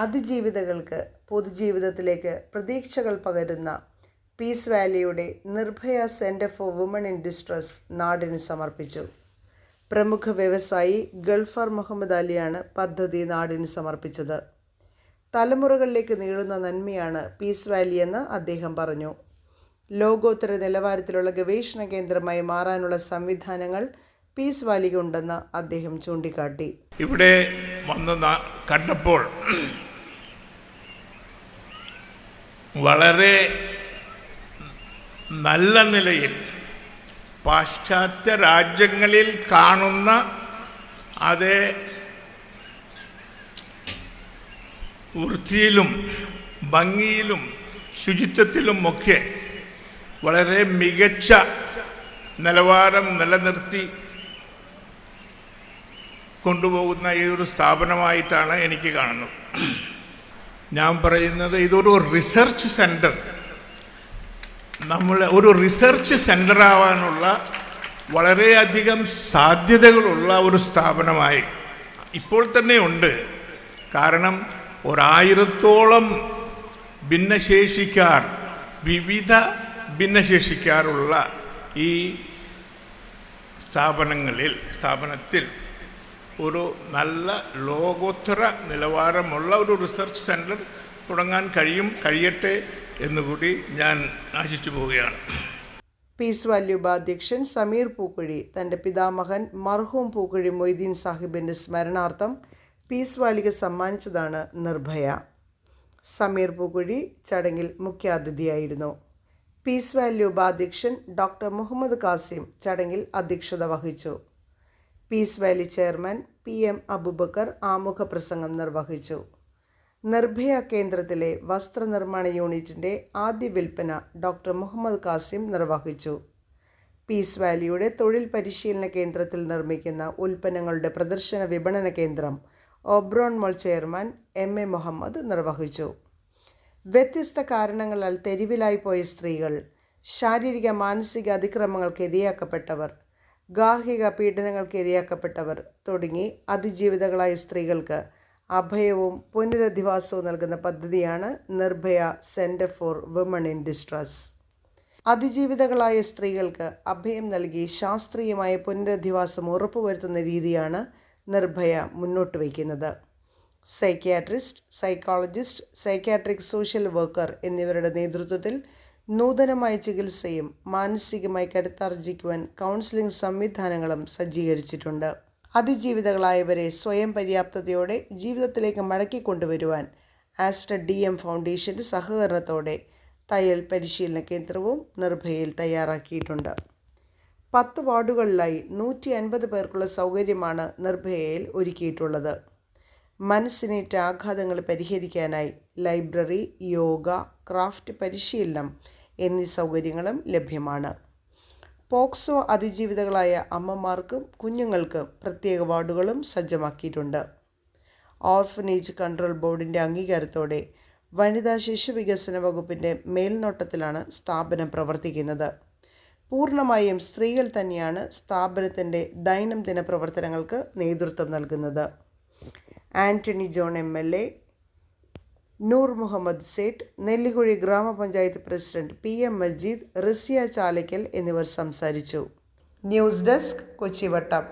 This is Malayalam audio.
അതിജീവിതകൾക്ക് പൊതുജീവിതത്തിലേക്ക് പ്രതീക്ഷകൾ പകരുന്ന peace വാലിയുടെ Nirbhaya centre for woman in distress നാടിന് സമർപ്പിച്ചു. പ്രമുഖ വ്യവസായി ഗൾഫർ മുഹമ്മദ് അലിയാണ് പദ്ധതി നാടിന് സമർപ്പിച്ചത്. തലമുറകളിലേക്ക് നീളുന്ന നന്മയാണ് പീസ് വാലി എന്ന് അദ്ദേഹം പറഞ്ഞു. ലോകോത്തര നിലവാരത്തിലുള്ള ഗവേഷണ കേന്ദ്രമായി മാറാനുള്ള സംവിധാനങ്ങൾ പീസ് വാലിക്കുണ്ടെന്ന് അദ്ദേഹം ചൂണ്ടിക്കാട്ടി. ഇവിടെ വന്ന് കണ്ടപ്പോൾ വളരെ നല്ല നിലയിൽ പാശ്ചാത്യ രാജ്യങ്ങളിൽ കാണുന്ന അതേ വൃത്തിയിലും ഭംഗിയിലും ശുചിത്വത്തിലുമൊക്കെ വളരെ മികച്ച നിലവാരം നിലനിർത്തി കൊണ്ടുപോകുന്ന ഈ ഒരു സ്ഥാപനമായിട്ടാണ് എനിക്ക് കാണുന്നത്. ഞാൻ പറയുന്നത് ഇതൊരു റിസർച്ച് സെന്റർ നമ്മൾ ഒരു റിസർച്ച് സെന്റർ ആവാനുള്ള വളരെയധികം സാധ്യതകളുള്ള ഒരു സ്ഥാപനമായി ഇപ്പോൾ തന്നെ ഉണ്ട്. കാരണം ഒരായിരത്തോളം ഭിന്നശേഷിക്കാർ വിവിധ ഭിന്നശേഷിക്കാരുള്ള ഈ സ്ഥാപനങ്ങളിൽ സ്ഥാപനത്തിൽ ഒരു നല്ല ലോകോത്തര നിലവാരമുള്ള ഒരു റിസർച്ച് സെന്റർ തുടങ്ങാൻ കഴിയും കഴിയട്ടെ എന്നുകൂടി ഞാൻ ആശിച്ചു പോവുകയാണ്. പീസ് വാല്യൂ ഉപാധ്യക്ഷൻ സമീർ പൂക്കുഴി തന്റെ പിതാമഹൻ മർഹൂം പൂക്കുഴി മൊയ്തീൻ സാഹിബിന്റെ സ്മരണാർത്ഥം പീസ് വാലിക സമ്മാനിച്ചതാണ് നിർഭയ. സമീർ പൂക്കുഴി ചടങ്ങിൽ മുഖ്യാതിഥിയായിരുന്നു. പീസ് വാല്യൂ ഉപാധ്യക്ഷൻ ഡോക്ടർ മുഹമ്മദ് കാസിം ചടങ്ങിൽ അധ്യക്ഷത വഹിച്ചു. Peace valley chairman P M Abubakar ആമുഖ പ്രസംഗം നിർവഹിച്ചു. നിർഭയ കേന്ദ്രത്തിലെ വസ്ത്രനിർമ്മാണ യൂണിറ്റിന്റെ ആദ്യ വിൽപ്പന ഡോക്ടർ മുഹമ്മദ് കാസിം നിർവഹിച്ചു. പീസ് വാലിയുടെ തൊഴിൽ പരിശീലന കേന്ദ്രത്തിൽ നിർമ്മിക്കുന്ന ഉൽപ്പന്നങ്ങളുടെ പ്രദർശന വിപണന കേന്ദ്രം Oberon Mall chairman M A Muhammad നിർവഹിച്ചു. വ്യത്യസ്ത കാരണങ്ങളാൽ തെരുവിലായി പോയ സ്ത്രീകൾ ശാരീരിക മാനസിക അതിക്രമങ്ങൾക്ക് ഇരയാക്കപ്പെട്ടവർ ഗാർഹിക പീഡനങ്ങൾക്ക് ഇരയാക്കപ്പെട്ടവർ തുടങ്ങി അതിജീവിതകളായ സ്ത്രീകൾക്ക് അഭയവും പുനരധിവാസവും നൽകുന്ന പദ്ധതിയാണ് Nirbhaya centre for woman in distress. അതിജീവിതകളായ സ്ത്രീകൾക്ക് അഭയം നൽകി ശാസ്ത്രീയമായ പുനരധിവാസം ഉറപ്പുവരുത്തുന്ന രീതിയാണ് നിർഭയ മുന്നോട്ട് വയ്ക്കുന്നത്. Psychiatrist psychologist psychiatric social worker എന്നിവരുടെ നേതൃത്വത്തിൽ നൂതനമായ ചികിത്സയും മാനസികമായി കരുത്താർജിക്കുവാൻ കൗൺസിലിംഗ് സംവിധാനങ്ങളും സജ്ജീകരിച്ചിട്ടുണ്ട്. അതിജീവിതകളായവരെ സ്വയം പര്യാപ്തതയോടെ ജീവിതത്തിലേക്ക് മടക്കി മടക്കിക്കൊണ്ടുവരുവാൻ ആസ്റ്റർ ഡി എം ഫൗണ്ടേഷന്റെ സഹകരണത്തോടെ തയ്യൽ പരിശീലന കേന്ദ്രവും നിർഭയയിൽ തയ്യാറാക്കിയിട്ടുണ്ട്. പത്ത് വാർഡുകളിലായി നൂറ്റി അൻപത് പേർക്കുള്ള സൗകര്യമാണ് നിർഭയയിൽ ഒരുക്കിയിട്ടുള്ളത്. മനസ്സിനേറ്റ ആഘാതങ്ങൾ പരിഹരിക്കാനായി ലൈബ്രറി യോഗ ക്രാഫ്റ്റ് പരിശീലനം എന്നീ സൗകര്യങ്ങളും ലഭ്യമാണ്. പോക്സോ അതിജീവിതകളായ അമ്മമാർക്കും കുഞ്ഞുങ്ങൾക്കും പ്രത്യേക വാർഡുകളും സജ്ജമാക്കിയിട്ടുണ്ട്. ഓർഫനേജ് കൺട്രോൾ ബോർഡിന്റെ അംഗീകാരത്തോടെ വനിതാ ശിശു വികസന വകുപ്പിന്റെ മേൽനോട്ടത്തിലാണ് സ്ഥാപനം പ്രവർത്തിക്കുന്നത്. പൂർണമായും സ്ത്രീകൾ തന്നെയാണ് സ്ഥാപനത്തിന്റെ ദൈനംദിന പ്രവർത്തനങ്ങൾക്ക് നേതൃത്വം നൽകുന്നത്. Antony John M L A Noor Muhammad Sait Nellikuzhi ഗ്രാമപഞ്ചായത്ത് president P M Majeed Risiya Chalakkal എന്നിവർ സംസാരിച്ചു. News desk Kochivattam.